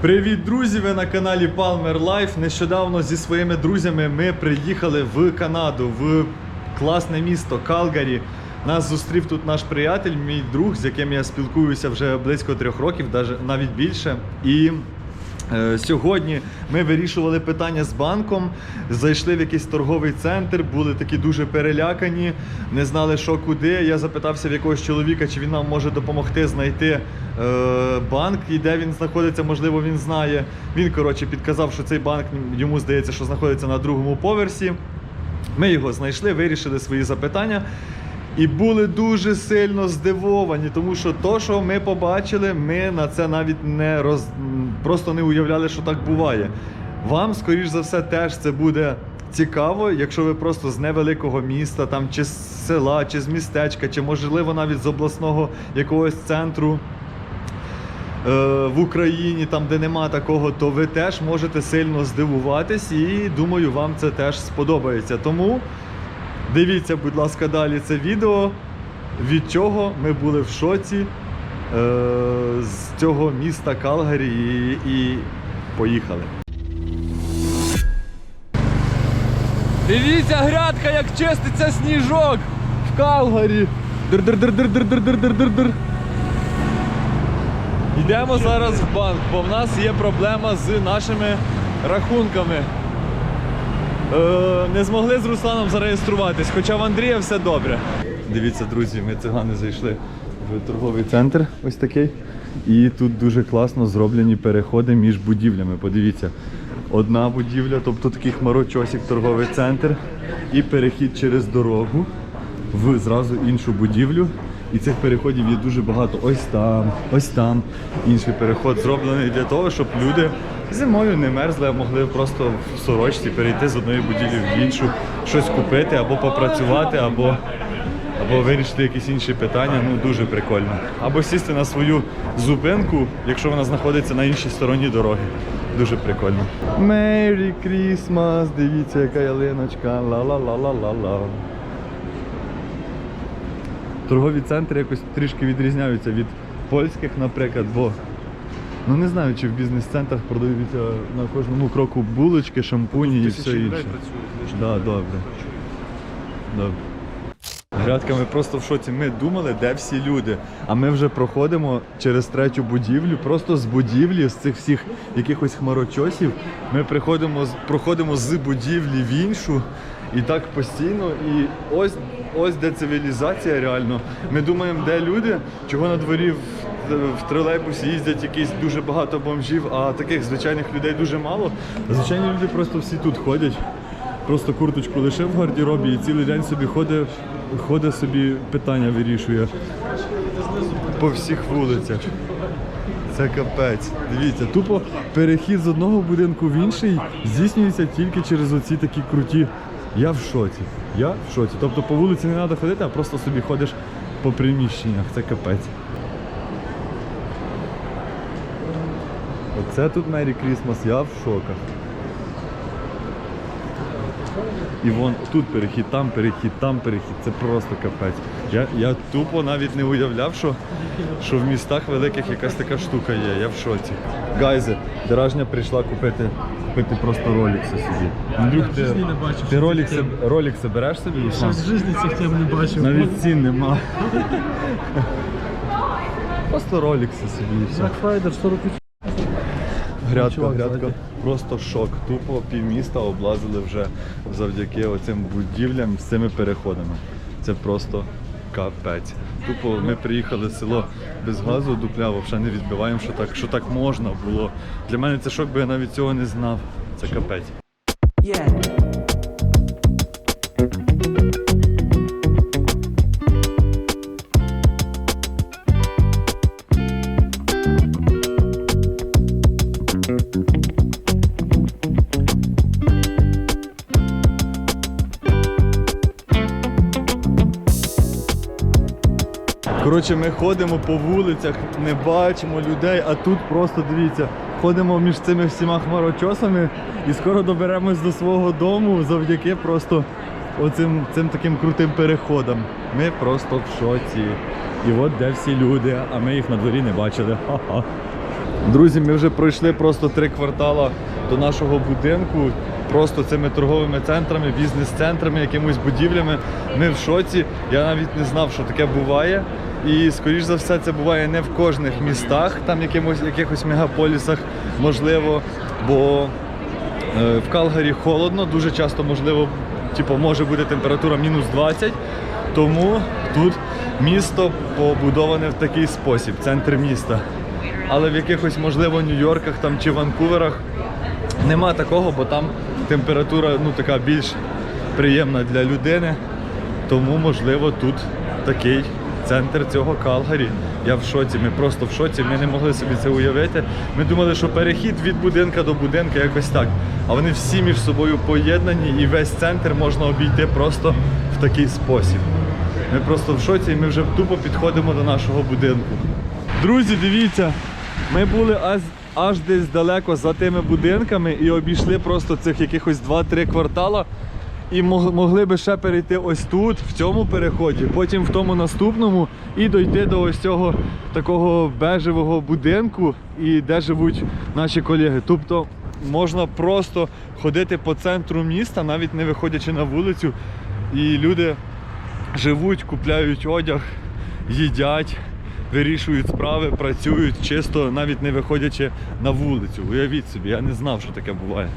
Привіт, друзі! Ви на каналі Palmer Life. Нещодавно зі своїми друзями ми приїхали в Канаду, в класне місто Калгарі. Нас зустрів тут наш приятель, мій друг, з яким я спілкуюся вже близько трьох років, навіть більше. І Е, Сьогодні ми вирішували питання з банком, зайшли в якийсь торговий центр, були такі дуже перелякані, не знали, що куди. Я запитався в якогось чоловіка, чи він нам може допомогти знайти банк і де він знаходиться, можливо, він знає. Він, коротше, підказав, що цей банк йому здається, що знаходиться на другому поверсі. Ми його знайшли, вирішили свої запитання. І були дуже сильно здивовані, тому що то, що ми побачили, ми на це навіть не роз... просто не уявляли, що так буває. Вам, скоріш за все, теж це буде цікаво, якщо ви просто з невеликого міста, там, чи з села, чи з містечка, чи можливо навіть з обласного якогось центру е, в Україні, там де нема такого, то ви теж можете сильно здивуватись, і думаю, вам це теж сподобається. Тому дивіться, будь ласка, далі це відео, від чого ми були в шоці е, з цього міста Калгарі і, і поїхали. Дивіться, грядка, як чиститься сніжок в Калгарі. Дир-дир-дир-дир-дир-дир-дир-дир. Йдемо зараз в банк, бо в нас є проблема з нашими рахунками. Е, не змогли з Русланом зареєструватись, хоча в Андрія все добре. Дивіться, друзі, ми цигани зайшли в торговий центр ось такий. І тут дуже класно зроблені переходи між будівлями. Подивіться, одна будівля, тобто такий хмарочосик торговий центр, і перехід через дорогу в зразу іншу будівлю. І цих переходів є дуже багато. Ось там, ось там. Інший переход зроблений для того, щоб люди зимою не мерзли, а могли просто в сорочці перейти з одної будівлі в іншу, щось купити або попрацювати, або, або вирішити якісь інші питання. Ну дуже прикольно. Або сісти на свою зупинку, якщо вона знаходиться на іншій стороні дороги. Дуже прикольно. Merry Christmas! Дивіться, яка ялиночка. Ла-ла-ла-ла-ла-ла. Торгові центри якось трішки відрізняються від польських, наприклад, бо ну не знаю, чи в бізнес-центрах продаються на кожному кроку булочки, шампуні і все інше. Да, добре. Добре. Грядка, ми просто в шоці. Ми думали, де всі люди. А ми вже проходимо через третю будівлю, просто з будівлі, з цих всіх якихось хмарочосів. Ми приходимо, проходимо з будівлі в іншу. І так постійно. І ось ось де цивілізація реально. Ми думаємо, де люди, чого на дворі в, в тролейбусі їздять якісь дуже багато бомжів, а таких звичайних людей дуже мало. Звичайні люди просто всі тут ходять. Просто курточку лишив в гардеробі і цілий день собі ходить, ходить собі питання вирішує по всіх вулицях. Це капець. Дивіться, тупо перехід з одного будинку в інший здійснюється тільки через оці такі круті. Я в шоці. Я в шоці. Тобто по вулиці не треба ходити, а просто собі ходиш по приміщеннях. Це капець. Оце тут Мері Крісмас, я в шоках. І вон тут перехід, там перехід, там перехід. Це просто капець. Я, я тупо навіть не уявляв, що, що в містах великих якась така штука є. Я в шоці. Гайзе, Деражня прийшла купити, купити просто ролікси собі. Андрюх, ти, не бачив, ти ролікси, ролікси береш собі? Руслан? в житті цих тем не бачив. Навіть цін нема. Просто ролікси собі і все. Black Friday 40 Грядка, грядка. Просто шок. Тупо півміста облазили вже завдяки оцим будівлям з цими переходами. Це просто капець. Тупо ми приїхали в село без газу, дупляво взагалі не відбиваємо, що так, що так можна було. Для мене це шок, бо я навіть цього не знав. Це капець. Yeah. Коротше, ми ходимо по вулицях, не бачимо людей, а тут просто дивіться, ходимо між цими всіма хмарочосами і скоро доберемось до свого дому завдяки просто оцим цим таким крутим переходам. Ми просто в шоці. І от де всі люди, а ми їх на дворі не бачили. Ха-ха. Друзі, ми вже пройшли просто три квартала до нашого будинку. Просто цими торговими центрами, бізнес-центрами, якимось будівлями. Ми в шоці. Я навіть не знав, що таке буває. І скоріш за все, це буває не в кожних містах, там якимось якихось мегаполісах, можливо, бо Е, В Калгарі холодно, дуже часто можливо, типу, може бути температура мінус 20. Тому тут місто побудоване в такий спосіб, центр міста. Але в якихось, можливо, Нью-Йорках там, чи Ванкуверах нема такого, бо там температура ну, така більш приємна для людини. Тому, можливо, тут такий центр цього Калгарі. Я в шоці, ми просто в шоці, ми не могли собі це уявити. Ми думали, що перехід від будинка до будинка якось так. А вони всі між собою поєднані і весь центр можна обійти просто в такий спосіб. Ми просто в шоці і ми вже тупо підходимо до нашого будинку. Друзі, дивіться, ми були аж, аж десь далеко за тими будинками і обійшли просто цих якихось 2-3 квартала. І мог- могли би ще перейти ось тут, в цьому переході, потім в тому наступному, і дойти до ось цього такого бежевого будинку, і де живуть наші колеги. Тобто можна просто ходити по центру міста, навіть не виходячи на вулицю, і люди живуть, купляють одяг, їдять, вирішують справи, працюють чисто, навіть не виходячи на вулицю. Уявіть собі, я не знав, що таке буває.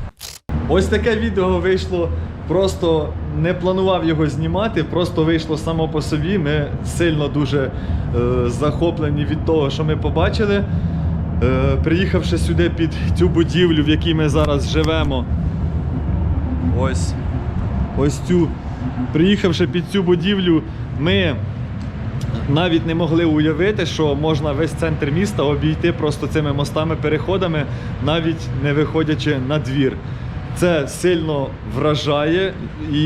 Ось таке відео вийшло. Просто не планував його знімати, просто вийшло само по собі. Ми сильно дуже е, захоплені від того, що ми побачили. Е, приїхавши сюди під цю будівлю, в якій ми зараз живемо. Ось. Ось цю. Приїхавши під цю будівлю, ми навіть не могли уявити, що можна весь центр міста обійти просто цими мостами, переходами, навіть не виходячи на двір. Це сильно вражає. І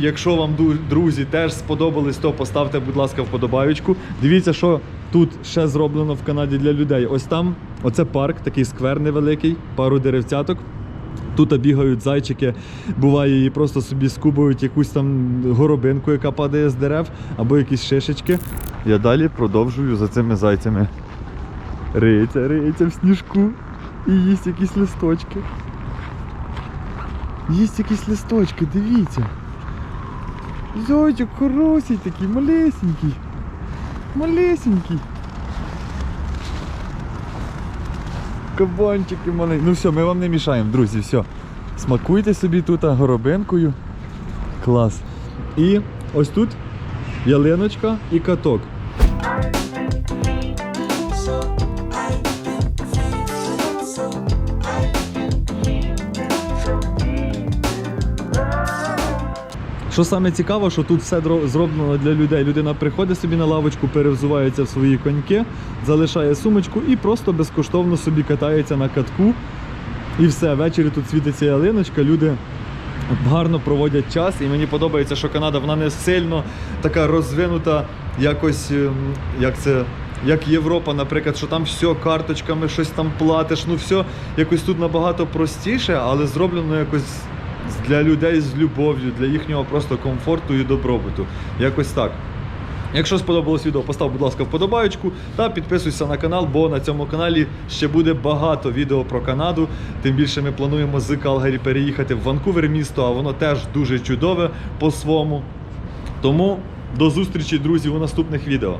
якщо вам друзі теж сподобались, то поставте, будь ласка, вподобаючку. Дивіться, що тут ще зроблено в Канаді для людей. Ось там, оце парк, такий сквер невеликий, пару деревцяток. Тут бігають зайчики, буває і просто собі скубають якусь там горобинку, яка падає з дерев, або якісь шишечки. Я далі продовжую за цими зайцями. Риється, риється в сніжку і їсть якісь листочки. Їсть якісь листочки, дивіться. Зайчик хороший такий, малесенький. Малесенький. Кабанчики маленькі. Ну все, ми вам не мішаємо, друзі, все. Смакуйте собі тут горобинкою. Клас. І ось тут ялиночка і каток. Що саме цікаво, що тут все зроблено для людей. Людина приходить собі на лавочку, перевзувається в свої коньки, залишає сумочку і просто безкоштовно собі катається на катку. І все, ввечері тут світиться ялиночка, люди гарно проводять час. І мені подобається, що Канада вона не сильно така розвинута, якось ем, як це. Як Європа, наприклад, що там все карточками, щось там платиш, ну все якось тут набагато простіше, але зроблено якось для людей з любов'ю, для їхнього просто комфорту і добробуту. Якось так. Якщо сподобалось відео, постав, будь ласка, вподобаючку та підписуйся на канал, бо на цьому каналі ще буде багато відео про Канаду. Тим більше ми плануємо з Калгарі переїхати в Ванкувер місто, а воно теж дуже чудове по-своєму. Тому до зустрічі, друзі, у наступних відео.